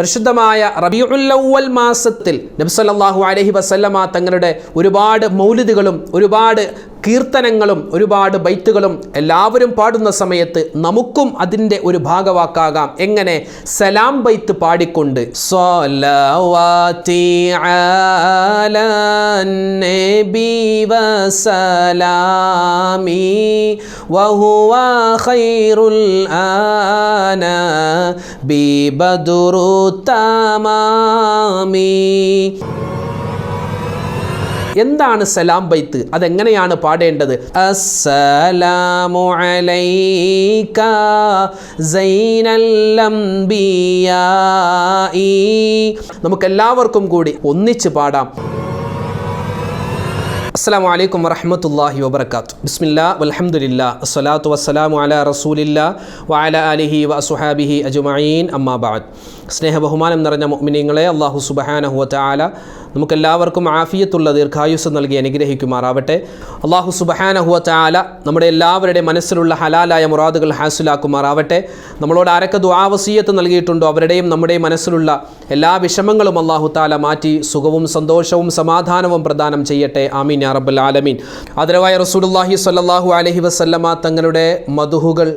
പരിശുദ്ധമായ റബിയുല്ലവൽ മാസത്തിൽ നബ്സല്ലാഹു അലഹി വസല്ലമ തങ്ങളുടെ ഒരുപാട് മൗലിദുകളും ഒരുപാട് കീർത്തനങ്ങളും ഒരുപാട് ബൈത്തുകളും എല്ലാവരും പാടുന്ന സമയത്ത് നമുക്കും അതിന്റെ ഒരു ഭാഗവാക്കാകാം. എങ്ങനെ? സലാം ബൈത്ത് പാടിക്കൊണ്ട്. ബി തമാമി. എന്താണ് സലാം ബൈത്ത്? അതെങ്ങനെയാണ് പാടേണ്ടത്? അസ്സലാമു അലൈക നമുക്കെല്ലാവർക്കും കൂടി ഒന്നിച്ച് പാടാം. അസ്സാം വലൈക്കും വറഹമത്തല്ലാഹി വബർക്കാത്തു ബിസ്മില്ലാ വലഹമുല്ല അസ്സലാത്തു വസ്സലാമു അല റസൂലില്ല വഅല അലിഹി വ അസുഹാബിഹി അമ്മാബാദ് അമ്മാ ബഅദ്. സ്നേഹ ബഹുമാനം നിറഞ്ഞ മുഅ്മിനീങ്ങളെ അള്ളാഹു സുബ്ഹാനഹു ആല നമുക്കെല്ലാവർക്കും ആഫിയത്തുള്ള ദീർഘായുസ് നൽകി അനുഗ്രഹിക്കുമാറാവട്ടെ. അള്ളാഹു സുബ്ഹാനഹു വ തആല നമ്മുടെ എല്ലാവരുടെ മനസ്സിലുള്ള ഹലാലായ മുറാദുകൾ ഹാസിലാക്കുമാറാവട്ടെ. നമ്മളോട് ആരൊക്കെ ദുആവസീയത്ത് നൽകിയിട്ടുണ്ടോ അവരുടെയും നമ്മുടെയും മനസ്സിലുള്ള എല്ലാ വിഷമങ്ങളും അള്ളാഹു താല മാറ്റി സുഖവും സന്തോഷവും സമാധാനവും പ്രദാനം ചെയ്യട്ടെ. ആമീൻ യാ റബ്ബൽ ആലമീൻ. ആദരവായ റസൂലുള്ളാഹി സ്വല്ലല്ലാഹു അലൈഹി വസല്ലമ തങ്ങളുടെ മധുഹുകൾ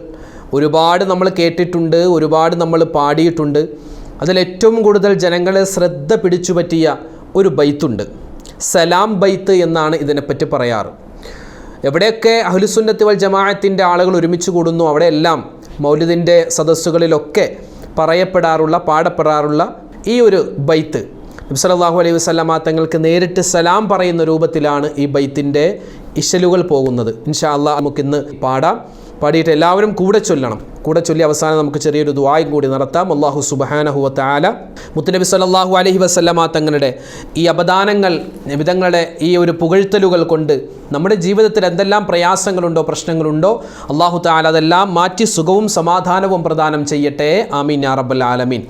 ഒരുപാട് നമ്മൾ കേട്ടിട്ടുണ്ട് ഒരുപാട് നമ്മൾ പാടിയിട്ടുണ്ട്. അതിലേറ്റവും കൂടുതൽ ജനങ്ങളെ ശ്രദ്ധ പിടിച്ചു പറ്റിയ ഒരു ബൈത്തുണ്ട്. സലാം ബൈത്ത് എന്നാണ് ഇതിനെപ്പറ്റി പറയാറ്. എവിടെയൊക്കെ അഹുലുസുന്നത്തി വൽ ജമാഅത്തിന്റെ ആളുകൾ ഒരുമിച്ച് കൂടുന്നു അവിടെയെല്ലാം മൗലിദിന്റെ സദസ്സുകളിലൊക്കെ പറയപ്പെടാറുള്ള പാടപ്പെടാറുള്ള ഈ ഒരു ബൈത്ത്. നബ്സലാഹു അലൈഹി വസ്ലാമ തങ്ങൾക്ക് നേരിട്ട് സലാം പറയുന്ന രൂപത്തിലാണ് ഈ ബൈത്തിന്റെ ഇശലുകൾ പോകുന്നത്. ഇൻഷാ അള്ളാഹ് നമുക്കിന്ന് പാടാം. പാടിയിട്ട് എല്ലാവരും കൂടെ ചൊല്ലണം. കൂടെ ചൊല്ലി അവസാനം നമുക്ക് ചെറിയൊരു ദുആയും കൂടി നടത്താം. അള്ളാഹു സുബഹാനഹുവ താല മുത്തുനബി സല്ലല്ലാഹു അലഹി വസല്ലമ തങ്ങളുടെ ഈ അപദാനങ്ങൾ വിധങ്ങളുടെ ഈ ഒരു പുകഴ്ത്തലുകൾ കൊണ്ട് നമ്മുടെ ജീവിതത്തിൽ എന്തെല്ലാം പ്രയാസങ്ങളുണ്ടോ പ്രശ്നങ്ങളുണ്ടോ അള്ളാഹു താല അതെല്ലാം മാറ്റി സുഖവും സമാധാനവും പ്രദാനം ചെയ്യട്ടെ. ആമീൻ യാ റബ്ബൽ ആലമീൻ.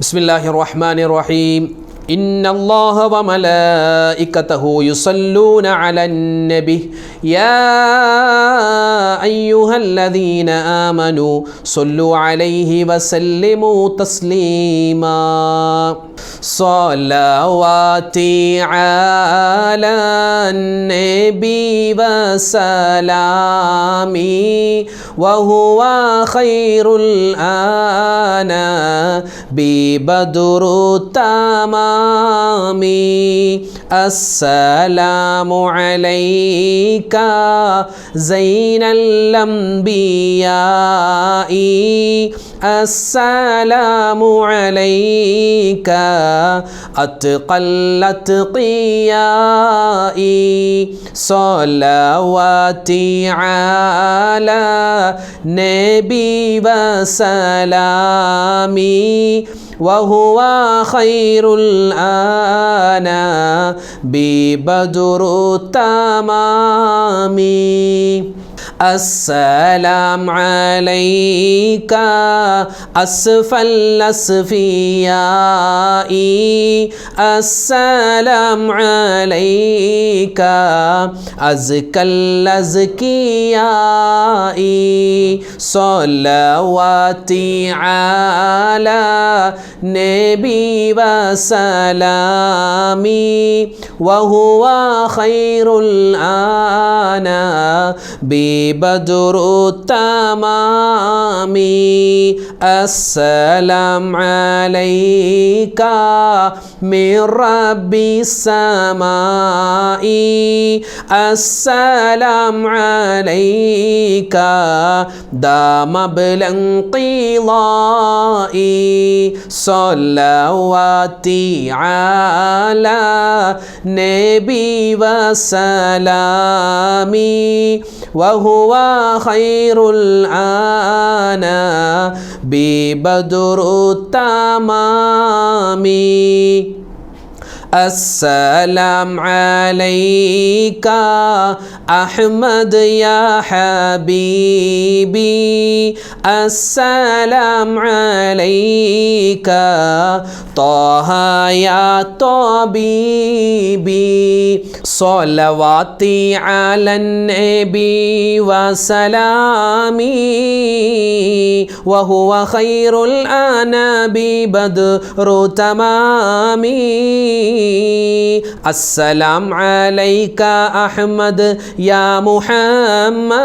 ബിസ്മില്ലാഹിർ റഹ്മാനിർ റഹീം. إن الله وملائكته يصلون على النبي. يا أيها الذين آمنوا صلوا عليه وسلموا تسليما. صلواتي على النبي وسلامي وهو خير الآن ببدر التمام السلام. عليك زين الأنبياء. السلام عليك أتقى الأتقياء. صلواتي على نبي وسلامي. وهو خير الآن ببدر التمام. السلام عليك أسفل الأسفياء السلام عليك أزكى الأزكياء. صلواتي على نبي وسلامي وهو خير الآن ببدر التمام السلام عليك من رب السماء السلام عليك دام بالانقضاء صلواتي على نبي وسلامي وهو خير الآن ببدر التمام. السلام عليك أحمد يا حبيبي السلام عليك. طه يا طبيبي صلواتي على النبي وسلامي. وهو خير الأنام بدر تمامي. السلام عليك أحمد يا محمد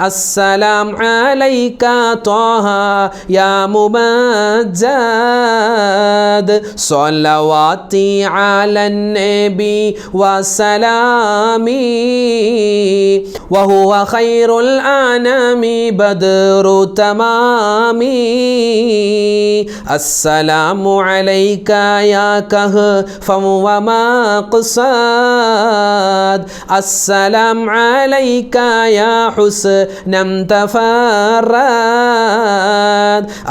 السلام عليك طه يا ممجد. صلواتي على النبي وسلامي وهو خير الأنام بدر تمامي. السلام عليك يا كهف ومقصد. السلام عليك يا حسن تفرد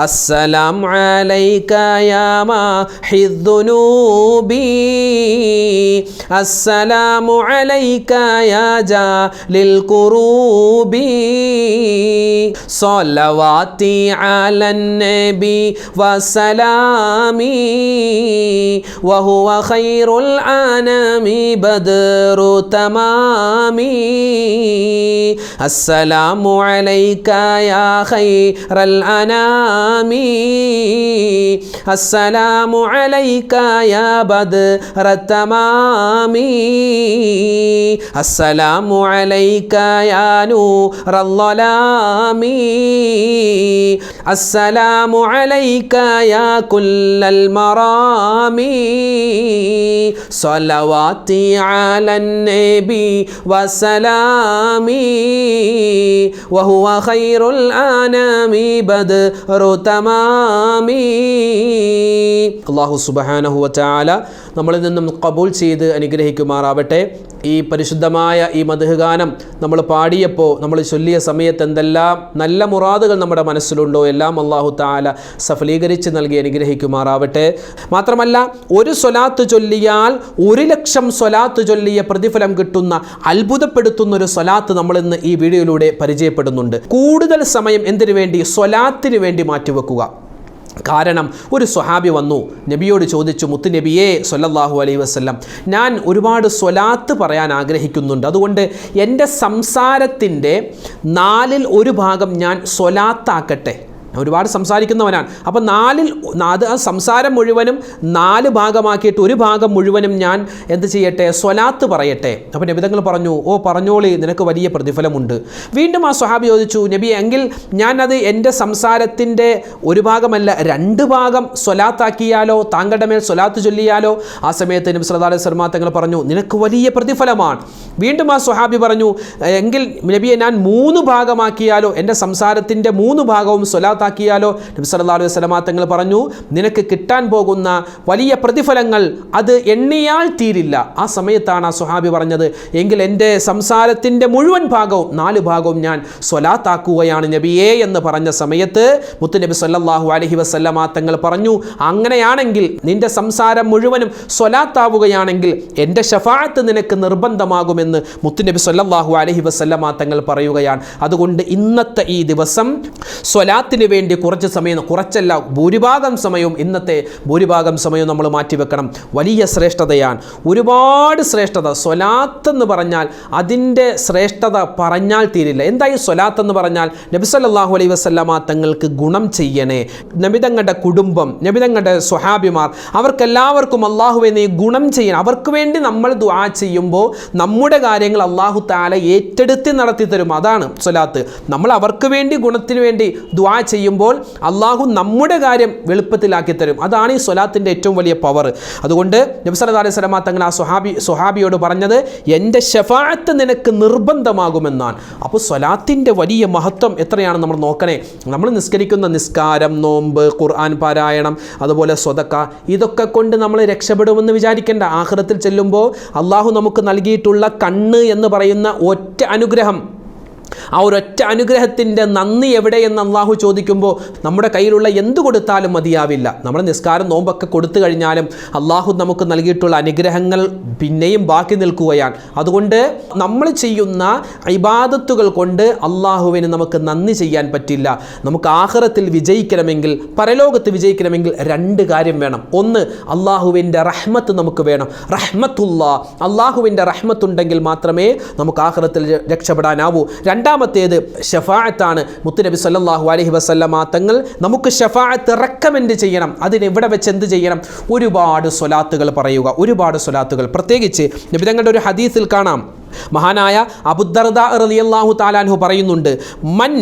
السلام عليك يا ماحي الذنوب السلام عليك يا جا للكروب صلواتي على النبي وسلامي وهو خير الأنام بدر تمامي. السلام عليك يا خير الأنام. السلام عليك يا بدر التمام. السلام عليك يا نور الظلام. السلام عليك يا كل المرام. صلواتي على النبي ബി വസലാമി വഹുവ ഖൈറുൽ ആനാമി ബദ്റു തമാമി അള്ളാഹു സുബ്ഹാനഹു വ നമ്മളിൽ നിന്നും കബൂൽ ചെയ്ത് അനുഗ്രഹിക്കുമാറാവട്ടെ. ഈ പരിശുദ്ധമായ ഈ മധുഗാനം നമ്മൾ പാടിയപ്പോൾ നമ്മൾ ചൊല്ലിയ സമയത്ത് എന്തെല്ലാം നല്ല മുറാദുകൾ നമ്മുടെ മനസ്സിലുണ്ടോ എല്ലാം അള്ളാഹു താല സഫലീകരിച്ച് നൽകി അനുഗ്രഹിക്കുമാറാവട്ടെ. മാത്രമല്ല ഒരു സ്വലാത്ത് ചൊല്ലിയാൽ ഒരു ലക്ഷം സ്വലാത്ത് ചൊല്ലിയ പ്രതിഫലം കിട്ടുന്ന അത്ഭുതപ്പെടുത്തുന്ന ഒരു സ്വലാത്ത് നമ്മൾ ഇന്ന് ഈ വീഡിയോയിലൂടെ പരിചയപ്പെടുന്നുണ്ട്. കൂടുതൽ സമയം എന്തിനു വേണ്ടി? സ്വലാത്തിന് വേണ്ടി മാറ്റിവെക്കുക. കാരണം ഒരു സ്വഹാബി വന്നു നബിയോട് ചോദിച്ചു മുത്തുനബിയെ സൊല്ലാഹു അലൈഹി വസ്ലം ഞാൻ ഒരുപാട് സ്വലാത്ത് പറയാൻ ആഗ്രഹിക്കുന്നുണ്ട്. അതുകൊണ്ട് എന്റെ സംസാരത്തിന്റെ നാലിൽ ഒരു ഭാഗം ഞാൻ സ്വലാത്താക്കട്ടെ. ഒരുപാട് സംസാരിക്കുന്നവനാണ്. അപ്പം നാലിൽ അത് ആ സംസാരം മുഴുവനും നാല് ഭാഗമാക്കിയിട്ട് ഒരു ഭാഗം മുഴുവനും ഞാൻ എന്ത് ചെയ്യട്ടെ സ്വലാത്ത് പറയട്ടെ. അപ്പോൾ നബിതങ്ങൾ പറഞ്ഞു ഓ പറഞ്ഞോളി നിനക്ക് വലിയ പ്രതിഫലമുണ്ട്. വീണ്ടും ആ സ്വഹാബി ചോദിച്ചു നബി എങ്കിൽ ഞാനത് എന്റെ സംസാരത്തിന്റെ ഒരു ഭാഗമല്ല രണ്ട് ഭാഗം സ്വലാത്താക്കിയാലോ താങ്കളുടെ മേൽ സ്വലാത്ത് ചൊല്ലിയാലോ? ആ സമയത്ത് നബി സല്ലല്ലാഹു അലൈഹി തങ്ങൾ പറഞ്ഞു നിനക്ക് വലിയ പ്രതിഫലമാണ്. വീണ്ടും ആ സ്വഹാബി പറഞ്ഞു എങ്കിൽ നബിയെ ഞാൻ മൂന്ന് ഭാഗമാക്കിയാലോ എന്റെ സംസാരത്തിന്റെ മൂന്ന് ഭാഗവും സ്വലാത്താക്കിയാലോ നബി സല്ലല്ലാഹു അലൈഹി വസല്ലമ തങ്ങൾ പറഞ്ഞു നിനക്ക് കിട്ടാൻ പോകുന്ന വലിയ പ്രതിഫലങ്ങൾ അത് എണ്ണിയാൽ തീരില്ല. ആ സമയത്താണ് ആ സ്വഹാബി പറഞ്ഞത് എങ്കിൽ എന്റെ സംസാരത്തിന്റെ മുഴുവൻ ഭാഗവും നാല് ഭാഗവും ഞാൻ സ്വലാത്താക്കുകയാണ് നബിയേ എന്ന് പറഞ്ഞ സമയത്ത് മുത്തുനബി സല്ലല്ലാഹു അലൈഹി വസല്ലമ തങ്ങൾ പറഞ്ഞു അങ്ങനെയാണെങ്കിൽ നിന്റെ സംസാരം മുഴുവനും സ്വലാത്താവുകയാണെങ്കിൽ എന്റെ ഷഫാഅത്ത് നിനക്ക് നിർബന്ധമാകുമെന്ന് മുത്തുനബി സല്ലല്ലാഹു അലൈഹി വസല്ലമ തങ്ങൾ പറയുകയാണ്. അതുകൊണ്ട് ഇന്നത്തെ ഈ ദിവസം സ്വലാത്തിന് വേണ്ടി കുറച്ച് സമയം കുറച്ചല്ല ഭൂരിഭാഗം സമയവും ഇന്നത്തെ ഭൂരിഭാഗം സമയവും നമ്മൾ മാറ്റിവെക്കണം. വലിയ ശ്രേഷ്ഠതയാണ്. ഒരുപാട് ശ്രേഷ്ഠത. സ്വലാത്ത് എന്ന് പറഞ്ഞാൽ അതിന്റെ ശ്രേഷ്ഠത പറഞ്ഞാൽ തീരില്ല. എന്തായി സ്വലാത്ത് എന്ന് പറഞ്ഞാൽ നബി സല്ലല്ലാഹു അലൈഹി വസല്ലമ തങ്ങൾക്ക് ഗുണം ചെയ്യണേ. നബിതങ്ങളുടെ കുടുംബം നബിതങ്ങളുടെ സ്വഹാബിമാർ അവർക്കെല്ലാവർക്കും അള്ളാഹുവെ നീ ഗുണം ചെയ്യണം. അവർക്ക് വേണ്ടി നമ്മൾ ദുആ ചെയ്യുമ്പോൾ നമ്മുടെ കാര്യങ്ങൾ അള്ളാഹു താല ഏറ്റെടുത്ത് നടത്തി തരും. അതാണ് സ്വലാത്ത്. നമ്മൾ അവർക്ക് വേണ്ടി ഗുണത്തിന് വേണ്ടി ദുആ ചെയ്യുമ്പോൾ അള്ളാഹു നമ്മുടെ കാര്യം വെളുപ്പത്തിലാക്കി തരും. അതാണ് ഈ സ്വലാത്തിന്റെ ഏറ്റവും വലിയ പവർ അതുകൊണ്ട് നബ്സല അലൈഹി സ്വലമ തങ്ങൾ ആ സുഹാബി സുഹാബിയോട് പറഞ്ഞത് എന്റെ ഷഫാഅത്ത് നിനക്ക് നിർബന്ധമാകുമെന്നാണ്. അപ്പോൾ സ്വലാത്തിന്റെ വലിയ മഹത്വം എത്രയാണ് നമ്മൾ നോക്കണേ. നമ്മൾ നിസ്കരിക്കുന്ന നിസ്കാരം നോമ്പ് ഖുർആൻ പാരായണം അതുപോലെ സ്വതക്ക ഇതൊക്കെ കൊണ്ട് നമ്മൾ രക്ഷപ്പെടുമെന്ന് വിചാരിക്കേണ്ട. ആഹ്റത്തിൽ ചെല്ലുമ്പോൾ അള്ളാഹു നമുക്ക് നൽകിയിട്ടുള്ള കണ്ണ് എന്ന് പറയുന്ന ഒറ്റ അനുഗ്രഹം ആ ഒരൊറ്റ അനുഗ്രഹത്തിന്റെ നന്ദി എവിടെയെന്ന് അള്ളാഹു ചോദിക്കുമ്പോൾ നമ്മുടെ കയ്യിലുള്ള എന്ത് കൊടുത്താലും മതിയാവില്ല. നമ്മുടെ നിസ്കാരം നോമ്പൊക്കെ കൊടുത്തു കഴിഞ്ഞാലും അള്ളാഹു നമുക്ക് നൽകിയിട്ടുള്ള അനുഗ്രഹങ്ങൾ പിന്നെയും ബാക്കി നിൽക്കുകയാണ്. അതുകൊണ്ട് നമ്മൾ ചെയ്യുന്ന ഇബാദത്തുകൾ കൊണ്ട് അള്ളാഹുവിന് നമുക്ക് നന്ദി ചെയ്യാൻ പറ്റില്ല. നമുക്ക് ആഹ്റത്തിൽ വിജയിക്കണമെങ്കിൽ പരലോകത്ത് വിജയിക്കണമെങ്കിൽ രണ്ട് കാര്യം വേണം. ഒന്ന് അള്ളാഹുവിന്റെ റഹ്മത്ത് നമുക്ക് വേണം. റഹ്മത്തുള്ള അള്ളാഹുവിന്റെ റഹ്മത്തുണ്ടെങ്കിൽ മാത്രമേ നമുക്ക് ആഹ്റത്തിൽ രക്ഷപ്പെടാനാവൂ. രണ്ടാമത്തേത് ഷഫാഅത്താണ്. മുത്തുനബി സല്ലാഹു അലഹി വസല്ലമ തങ്ങൾ നമുക്ക് ഷഫാഅത്ത് റെക്കമെൻഡ് ചെയ്യണം. അതിന് ഇവിടെ വെച്ച് എന്ത് ചെയ്യണം? ഒരുപാട് സ്വലാത്തുകൾ പറയുക. ഒരുപാട് സ്വലാത്തുകൾ. പ്രത്യേകിച്ച് നബി തങ്ങളുടെ ഒരു ഹദീസിൽ കാണാം. മഹാനായ അബുദർദ റളിയല്ലാഹു താലാൻഹു പറയുന്നുണ്ട് മൻ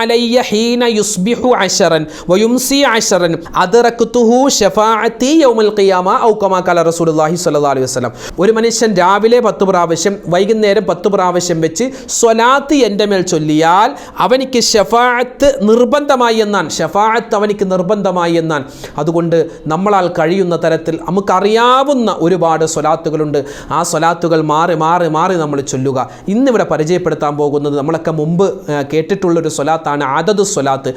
അലയ്യ ഹീന യുസ്ബിഹു അശറൻ വയുംസി അശറൻ അദ്റക്തുഹു ഷഫാഅത്തി യൗമൽ ഖിയാമ ഔ കമാ ഖാല റസൂലുള്ളാഹി സ്വല്ലല്ലാഹു അലൈഹി വസല്ലം. ഒരു മനുഷ്യൻ രാവിലെ പത്ത് പ്രാവശ്യം വൈകുന്നേരം പത്ത് പ്രാവശ്യം വെച്ച് സ്വലാത്ത് എന്റെ മേൽ ചൊല്ലിയാൽ അവനിക്ക് ഷഫാഅത്ത് നിർബന്ധമായി എന്നാൻ ഷഫാഅത്ത് അവനിക്ക് നിർബന്ധമായി എന്നാൻ അതുകൊണ്ട് നമ്മളാൽ കഴിയുന്ന തരത്തിൽ നമുക്കറിയാവുന്ന ഒരുപാട് സ്വലാത്തുകളുണ്ട്. ആ സ്വലാത്തുകൾ മാറി മാറി മാറി നമ്മൾ ചൊല്ലുക. ഇന്നിവിടെ പരിചയപ്പെടുത്താൻ പോകുന്നത് നമ്മളൊക്കെ മുമ്പ് കേട്ടിട്ടുള്ളൊരു സ്വലാത്താണ് അതത് സ്വലാത്ത്.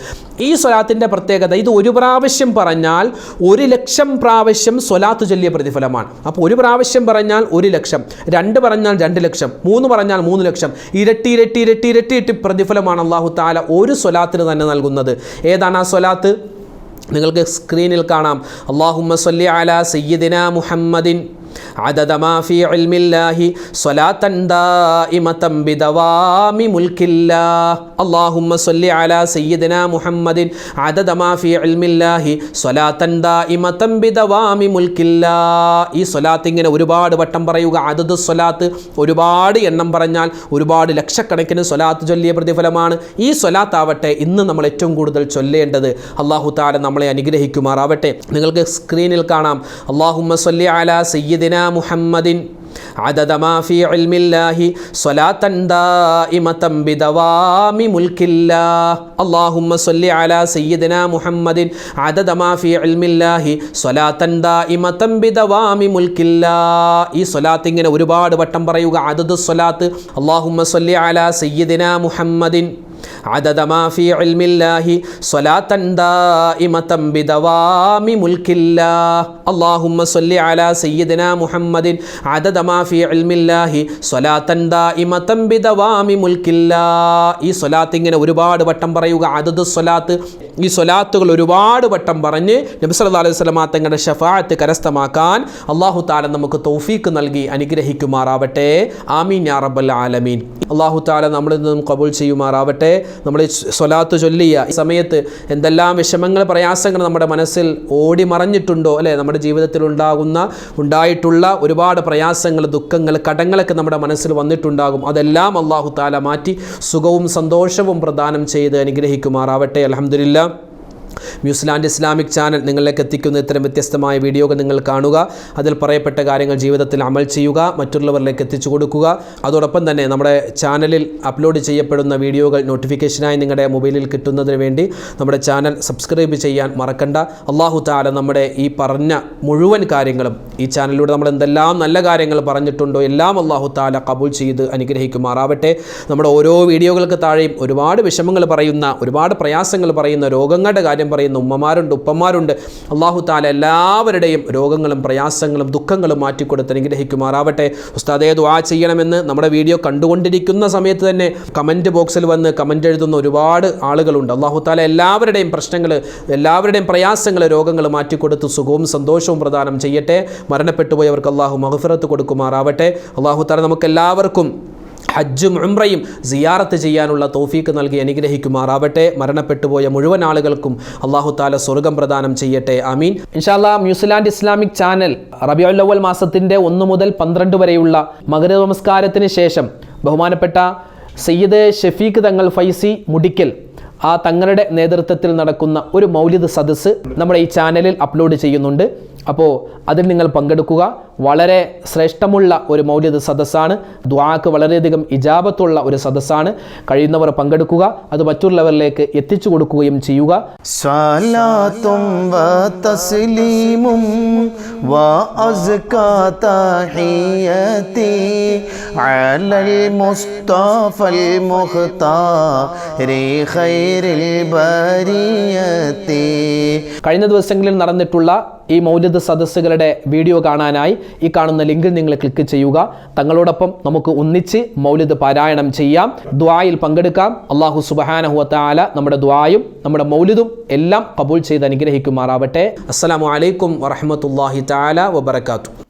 ഈ സ്വലാത്തിന്റെ പ്രത്യേകത ഇത് ഒരു പ്രാവശ്യം പറഞ്ഞാൽ ഒരു ലക്ഷം പ്രാവശ്യം സ്വലാത്ത് ചൊല്ലിയ പ്രതിഫലമാണ്. അപ്പോൾ ഒരു പ്രാവശ്യം പറഞ്ഞാൽ ഒരു ലക്ഷം രണ്ട് പറഞ്ഞാൽ രണ്ട് ലക്ഷം മൂന്ന് പറഞ്ഞാൽ മൂന്ന് ലക്ഷം ഇരട്ടി ഇരട്ടി ഇരട്ടി ഇരട്ടി ഇരട്ടി പ്രതിഫലമാണ് അള്ളാഹു താല ഒരു സ്വലാത്തിന് തന്നെ നൽകുന്നത്. ഏതാണ് ആ സ്വലാത്ത്? നിങ്ങൾക്ക് സ്ക്രീനിൽ കാണാം. അള്ളാഹുമ്മ സല്ലി അല സയ്യിദിന മുഹമ്മദിൻ عدد ما في علم الله صلاة دائمة بدوام ملك الله اللهم صل على سيدنا محمد عدد ما في علم الله صلاة دائمة بدوام ملك الله ഈ സ്വലാത്ത് ഇങ്ങനെ ഒരുപാട് വട്ടം പറയുക അതത് സ്വലാത്ത് ഒരുപാട് എണ്ണം പറഞ്ഞാൽ ഒരുപാട് ലക്ഷക്കണക്കിന് സ്വലാത്ത് ചൊല്ലിയ പ്രതിഫലമാണ് ഈ സ്വലാത്ത് ആവട്ടെ ഇന്ന് നമ്മൾ ഏറ്റവും കൂടുതൽ ചൊല്ലേണ്ടത് അള്ളാഹു താല നമ്മളെ അനുഗ്രഹിക്കുമാറാവട്ടെ നിങ്ങൾക്ക് സ്ക്രീനിൽ കാണാം അള്ളാഹുമ്മ സല്ലി അല സയ്യിദിന മുഹമ്മദിൻ عدد ما في علم الله صلاة دائمة بدوام ملك الله اللهم صل على سيدنا محمد عدد ما في علم الله صلاة دائمة بدوام ملك الله ഈ സ്വലാത്ത് ഇങ്ങനെ ഒരുപാട് വട്ടം പറയുക അതത് സ്വലാത്ത് അള്ളാഹുമ്മ സല്ലി അല സയ്യിദിന മുഹമ്മദിൻ അള്ളാഹുമ്മ സല്ലി അലാ സയ്യിദിന മുഹമ്മദിൻ അദദമാഫി അൽമില്ലാഹി സ്വലാത്തൻ ദാഇമതം ബിദവാമി മുൽക്കില്ലാ ഈ സ്വലാത്ത് ഇങ്ങനെ ഒരുപാട് വട്ടം പറയുക. അതത് സ്വലാത്ത് ഈ സ്വലാത്തുകൾ ഒരുപാട് വട്ടം പറഞ്ഞ് സല്ലല്ലാഹു അലൈഹി വസല്ലമ തങ്ങളുടെ ഷഫാഅത്ത് കരസ്ഥമാക്കാൻ അള്ളാഹു താല നമുക്ക് തൗഫീക്ക് നൽകി അനുഗ്രഹിക്കുമാറാവട്ടെ. ആമീൻ യാ റബ്ബൽ ആലമീൻ. അള്ളാഹു താല നമ്മളിൽ നിന്നും കബൂൽ ചെയ്യുമാറാവട്ടെ. നമ്മൾ സ്വലാത്ത് ചൊല്ലിയ ഈ സമയത്ത് എന്തെല്ലാം വിഷമങ്ങൾ പ്രയാസങ്ങൾ നമ്മുടെ മനസ്സിൽ ഓടി മറഞ്ഞിട്ടുണ്ടോ അല്ലേ? നമ്മുടെ ജീവിതത്തിൽ ഉണ്ടാകുന്ന ഉണ്ടായിട്ടുള്ള ഒരുപാട് പ്രയാസങ്ങൾ ദുഃഖങ്ങൾ കടങ്ങളൊക്കെ നമ്മുടെ മനസ്സിൽ വന്നിട്ടുണ്ടാകും. അതെല്ലാം അള്ളാഹു താല മാറ്റി സുഖവും സന്തോഷവും പ്രദാനം ചെയ്ത് അനുഗ്രഹിക്കുമാറാവട്ടെ. അലഹമില്ല ന്യൂസിലാൻഡ് ഇസ്ലാമിക് ചാനൽ നിങ്ങളിലേക്ക് എത്തിക്കുന്ന ഇത്തരം വ്യത്യസ്തമായ വീഡിയോകൾ നിങ്ങൾ കാണുക. അതിൽ പറയപ്പെട്ട കാര്യങ്ങൾ ജീവിതത്തിൽ അമൽ ചെയ്യുക മറ്റുള്ളവരിലേക്ക് എത്തിച്ചു കൊടുക്കുക. അതോടൊപ്പം തന്നെ നമ്മുടെ ചാനലിൽ അപ്ലോഡ് ചെയ്യപ്പെടുന്ന വീഡിയോകൾ നോട്ടിഫിക്കേഷനായി നിങ്ങളുടെ മൊബൈലിൽ കിട്ടുന്നതിന് വേണ്ടി നമ്മുടെ ചാനൽ സബ്സ്ക്രൈബ് ചെയ്യാൻ മറക്കണ്ട. അള്ളാഹു താല നമ്മുടെ ഈ പറഞ്ഞ മുഴുവൻ കാര്യങ്ങളും ഈ ചാനലിലൂടെ നമ്മൾ എന്തെല്ലാം നല്ല കാര്യങ്ങൾ പറഞ്ഞിട്ടുണ്ടോ എല്ലാം അള്ളാഹു താല കബൂൾ ചെയ്ത് അനുഗ്രഹിക്കുമാറാവട്ടെ. നമ്മുടെ ഓരോ വീഡിയോകൾക്ക് താഴെയും ഒരുപാട് വിഷമങ്ങൾ പറയുന്ന ഒരുപാട് പ്രയാസങ്ങൾ പറയുന്ന രോഗങ്ങളുടെ കാര്യം പറയുന്ന. ഉമ്മമാരുണ്ട് ഉപ്പമാരുണ്ട് അള്ളാഹു താല എല്ലാവരുടെയും രോഗങ്ങളും പ്രയാസങ്ങളും ദുഃഖങ്ങളും മാറ്റിക്കൊടുത്ത് അനുഗ്രഹിക്കുമാറാവട്ടെ. ഉസ്താദേ ദുആ ചെയ്യണമെന്ന് നമ്മുടെ വീഡിയോ കണ്ടുകൊണ്ടിരിക്കുന്ന സമയത്ത് തന്നെ കമന്റ് ബോക്സിൽ വന്ന് കമന്റ് എഴുതുന്ന ഒരുപാട് ആളുകളുണ്ട്. അള്ളാഹു താല എല്ലാവരുടെയും പ്രശ്നങ്ങൾ എല്ലാവരുടെയും പ്രയാസങ്ങൾ രോഗങ്ങൾ മാറ്റിക്കൊടുത്ത് സുഖവും സന്തോഷവും പ്രദാനം ചെയ്യട്ടെ. മരണപ്പെട്ടുപോയവർക്ക് അള്ളാഹു മഹഫിറത്ത് കൊടുക്കുമാറാവട്ടെ. അള്ളാഹു താല നമുക്ക് എല്ലാവർക്കും ഹജ്ജും ഉംറയും സിയാറത്ത് ചെയ്യാനുള്ള തോഫീക്ക് നൽകി അനുഗ്രഹിക്കുമാറാവട്ടെ. മരണപ്പെട്ടുപോയ മുഴുവൻ ആളുകൾക്കും അള്ളാഹു താല സ്വർഗം പ്രദാനം ചെയ്യട്ടെ. ആമീൻ. ഇൻഷാല്ലാ ന്യൂസിലാൻഡ് ഇസ്ലാമിക് ചാനൽ റബിയുല്ലവൽ മാസത്തിന്റെ ഒന്ന് മുതൽ പന്ത്രണ്ട് വരെയുള്ള മകര നമസ്കാരത്തിന് ശേഷം ബഹുമാനപ്പെട്ട സയ്യിദ് ഷെഫീഖ് തങ്ങൾ ഫൈസി മുടിക്കൽ ആ തങ്ങളുടെ നേതൃത്വത്തിൽ നടക്കുന്ന ഒരു മൗലിദ് സദസ്സ് നമ്മുടെ ഈ ചാനലിൽ അപ്ലോഡ് ചെയ്യുന്നുണ്ട്. അപ്പോൾ അതിൽ നിങ്ങൾ പങ്കെടുക്കുക. വളരെ ശ്രേഷ്ഠമുള്ള ഒരു മൗല്യത സദസ്സാണ്. ദ്വാക്ക് വളരെയധികം ഇജാബത്തുള്ള ഒരു സദസ്സാണ്. കഴിയുന്നവർ പങ്കെടുക്കുക അത് മറ്റുള്ളവരിലേക്ക് എത്തിച്ചു കൊടുക്കുകയും ചെയ്യുക. കഴിഞ്ഞ ദിവസങ്ങളിൽ നടന്നിട്ടുള്ള ഈ മൗല്യത സദസ്സുകളുടെ വീഡിയോ കാണാനായി ഈ കാണുന്ന ലിങ്കിൽ നിങ്ങൾ ക്ലിക്ക് ചെയ്യുക. തങ്ങളോടൊപ്പം നമുക്ക് ഒന്നിച്ച് മൗലിദ് പാരായണം ചെയ്യാം. ദ്വായിൽ പങ്കെടുക്കാം. അള്ളാഹു സുബഹാനഹുവത്താല നമ്മുടെ ദ്വായും നമ്മുടെ മൗലിദും എല്ലാം കബൂൾ ചെയ്ത് അനുഗ്രഹിക്കുമാറാവട്ടെ. അസ്സാം അലൈക്കും വറഹമത്തല്ലാഹി താല വബർക്കാത്തു